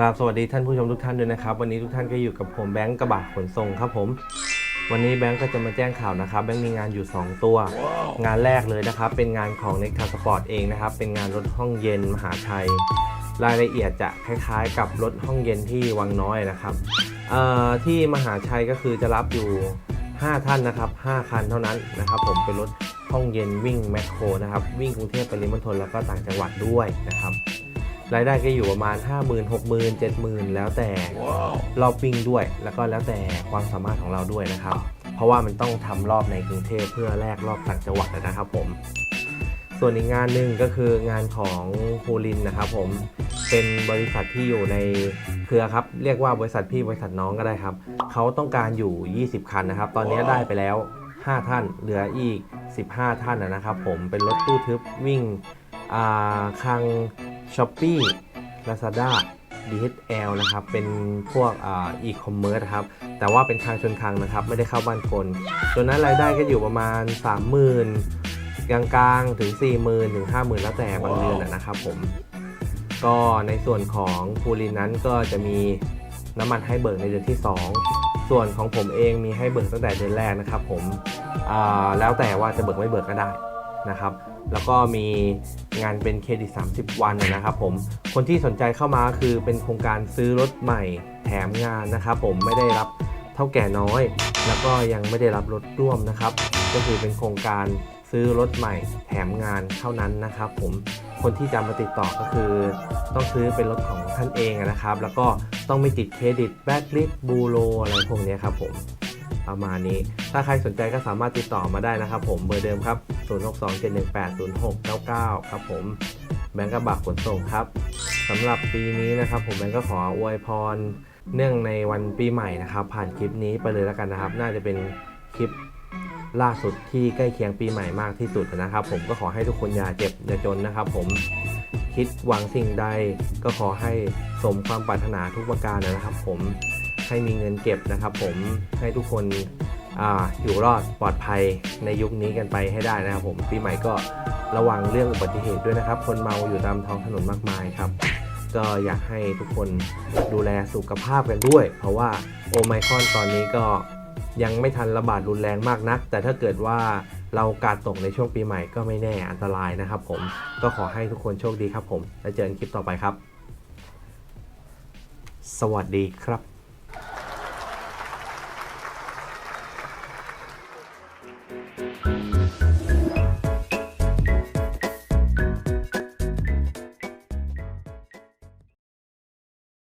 ครับสวัสดีท่านผู้ชมทุกท่านด้วยนะครับ วันนี้ทุกท่านก็อยู่กับผมแบงค์กระบะขนส่งครับผม วันนี้แบงค์ก็จะมาแจ้งข่าวนะครับ แบงค์มีงานอยู่ 2 ตัว งานแรกเลยนะครับ เป็นงานของ n e c t a r Sport เองนะครับ เป็นงานรถห้องเย็นมหาชัย รายละเอียดจะคล้ายๆ กับรถห้องเย็นที่วังน้อยนะครับที่มหาชัยก็คือจะรับอยู่ 5 ท่านนะครับ 5 คันเท่านั้นนะครับ ผมเป็นรถห้องเย็นวิ่งแมคโครนะครับวิ่งกรุงเทพปริมณฑลแล้วก็ต่างจังหวัดด้วยนะครับ รายได้ก็อยู่ประมาณ 5 0 0 0 0 6 0 0 0 7 0 0 0 แล้วแต่รอบวิ่งด้วย แล้วก็แล้วแต่ความสามารถของเราด้วยนะครับ เพราะว่ามันต้องทำรอบในกรุงเทพเพื่อแลกรอบต่างจังหวัดนะครับผม ส่วนอีกงานหนึ่งก็คืองานของฮูลินนะครับผมเป็นบริษัทที่อยู่ในเครือครับ เรียกว่าบริษัทพี่บริษัทน้องก็ได้ครับ เขาต้องการอยู่ 20 คันนะครับ ตอนนี้ได้ไปแล้ว 5 ท่าน เหลืออีก 15 ท่านนะครับ ผมเป็นรถตู้ทึบวิ่งคัง ช้อปปี้ลาซาด้า DHL นะครับ เป็นพวกอีคอมเมิร์ซครับ แต่ว่าเป็นคางชนคางนะครับ ไม่ได้เข้าบ้านคนตัวนั้นรายได้ก็อยู่ประมาณ 30,000 กลางๆ ถึง 40,000 ถึง 50,000 แล้วแต่บางเดือนนะครับผม ก็ในส่วนของภูรินนั้นก็จะมีน้ำมันให้เบิกในเดือนที่ 2 ส่วนของผมเองมีให้เบิกตั้งแต่เดือนแรกนะครับผมแล้วแต่ว่าจะเบิกไม่เบิกก็ได้ นะครับ แล้วก็มีงานเป็นเครดิต 30 วันนะครับผม คนที่สนใจเข้ามาคือเป็นโครงการซื้อรถใหม่แถมงานนะครับผมไม่ได้รับเท่าแก่น้อย แล้วก็ยังไม่ได้รับรถร่วมนะครับ ก็คือเป็นโครงการซื้อรถใหม่แถมงานเท่านั้นนะครับ ผมคนที่จะมาติดต่อก็คือ ต้องซื้อเป็นรถของท่านเองนะครับ แล้วก็ต้องไม่ติดเครดิตแบ็กลิสบูโรอะไรพวกนี้ครับผม ประมาณนี้ ถ้าใครสนใจก็สามารถติดต่อมาได้นะครับผมเบอร์เดิมครับ 0627180699 ครับผมแบงก์กระบะขนส่งครับสำหรับปีนี้นะครับ ผมแบงก์ก็ขออวยพร เนื่องในวันปีใหม่นะครับ ผ่านคลิปนี้ไปเลยแล้วกันนะครับ น่าจะเป็นคลิปล่าสุดที่ใกล้เคียงปีใหม่มากที่สุดนะครับ ผมก็ขอให้ทุกคนอย่าเจ็บอย่าจนนะครับ ผมคิดหวังสิ่งใดก็ขอให้สมความปรารถนาทุกประการนะครับ ผม ให้มีเงินเก็บนะครับ ผมให้ทุกคนออยู่รอดปลอดภัยในยุคนี้กันไปให้ได้นะครับ ผมปีใหม่ก็ระวังเรื่องอุบัติเหตุด้วยนะครับ คนเมาอยู่ตามท้องถนนมากมายครับ ก็อยากให้ทุกคนดูแลสุขภาพกันด้วย เพราะว่าโอไมคอนตอนนี้ก็ยังไม่ทันระบาดรุนแรงมากนัก แต่ถ้าเกิดว่าเรากาดตกในช่วงปีใหม่ก็ไม่แน่อันตรายนะครับ ผมก็ขอให้ทุกคนโชคดีครับ ผมแล้วเจอกันคลิปต่อไปครับ สวัสดีครับ